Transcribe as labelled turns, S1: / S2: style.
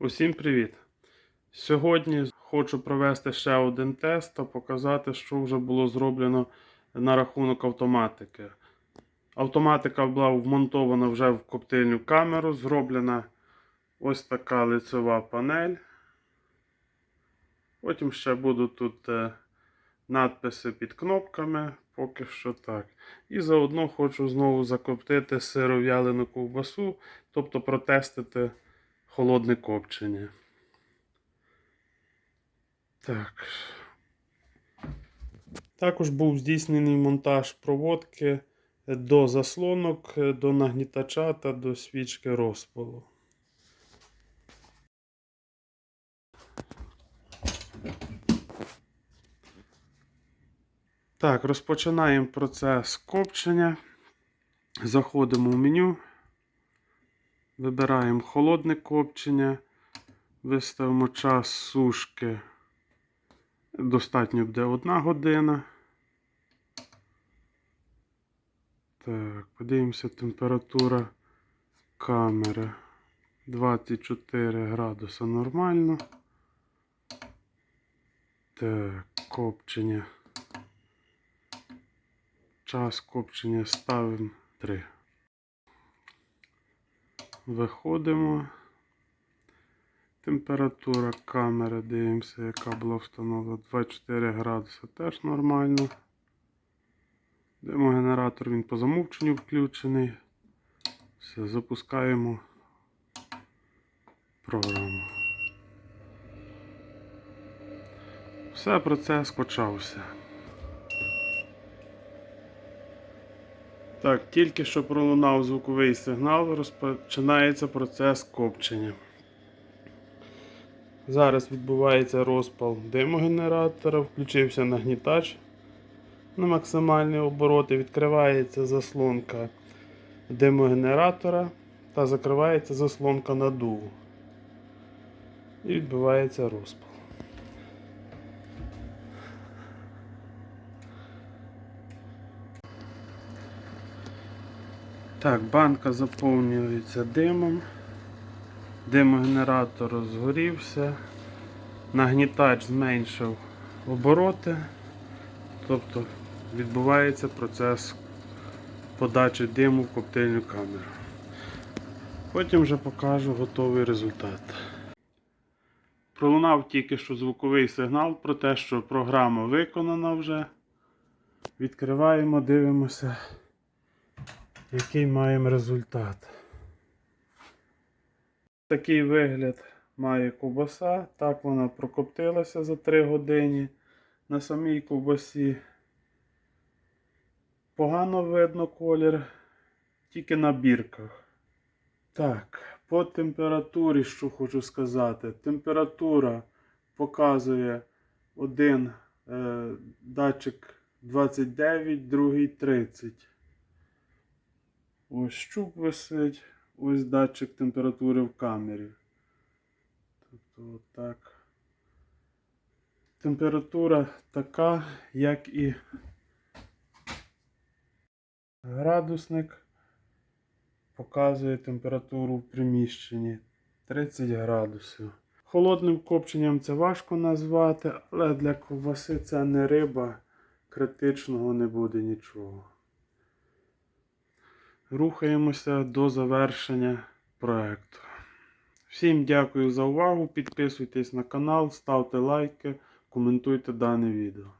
S1: Усім привіт! Сьогодні хочу провести ще один тест та показати, що вже було зроблено на рахунок автоматики. Автоматика була вмонтована вже в коптильню камеру, зроблена ось така лицева панель. Потім ще будуть тут е, надписи під кнопками, поки що так. І заодно хочу знову закоптити сиров'ялену ковбасу, тобто протестити холодне копчення. Так. Також був здійснений монтаж проводки до заслонок, до нагнітача та до свічки розпалу. Так, розпочинаємо процес копчення. Заходимо в меню. Вибираємо холодне копчення, виставимо час сушки. Достатньо буде 1 година. Так, подивимося, температура камери 24 градуса нормально. Так, копчення. Час копчення ставимо 3. Виходимо. Температура камери, дивимося, яка була встановлена 24 градуси, теж нормально. Димогенератор він по замовченню включений. Все, запускаємо програму. Все, процес почався. Так, тільки що пролунав звуковий сигнал, розпочинається процес копчення. Зараз відбувається розпал димогенератора, включився нагнітач на максимальні обороти, відкривається заслонка димогенератора та закривається заслонка надуву. І відбувається розпал. Так, банка заповнюється димом. Димогенератор розгорівся. Нагнітач зменшив обороти. Тобто відбувається процес подачі диму в коптильну камеру. Потім вже покажу готовий результат. Пролунав тільки що звуковий сигнал про те, що програма виконана вже. Відкриваємо, дивимося який маємо результат. Такий вигляд має ковбаса. Так вона прокоптилася за 3 години на самій ковбасі. Погано видно колір, тільки на бірках. Так, по температурі, що хочу сказати, температура показує один е, датчик 29, другий 30. Ось щуп висить, ось датчик температури в камері. Тобто отак. Температура така, як і градусник показує температуру в приміщенні 30 градусів. Холодним копченням це важко назвати, але для ковбаси це не риба, критичного не буде нічого. Рухаємося до завершення проекту. Всім дякую за увагу. Підписуйтесь на канал, ставте лайки, коментуйте дане відео.